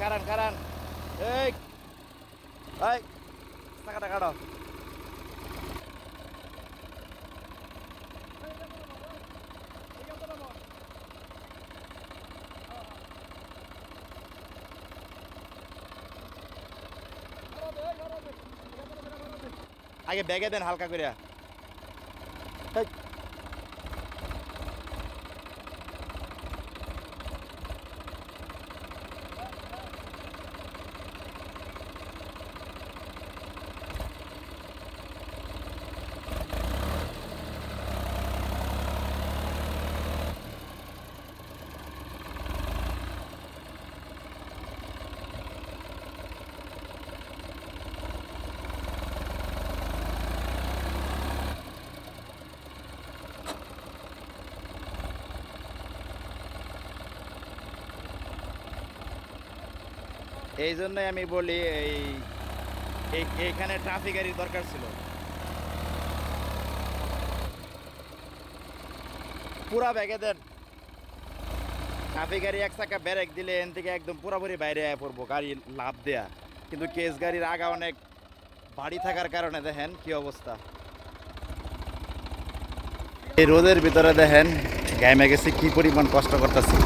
কারণ কারণ এই এই টাকাটা কাটো আগে ব্যাগে দেন হালকা করে এই জন্যই আমি বলি এই, এই- এইখানে ট্রাফিক গাড়ির দরকার ছিল। পুরা ব্যাগে দেন। ট্রাফিক গাড়ি এক চাকা ব্যারেক দিলে এন থেকে একদম পুরোপুরি বাইরে আয় পড়ব, গাড়ি লাভ দেয়া। কিন্তু কেস গাড়ির আগা অনেক বাড়ি থাকার কারণে দেখেন কি অবস্থা। এই রোদের ভিতরে দেখেন গায়ে গেছে, কি পরিমাণ কষ্ট করতেছি।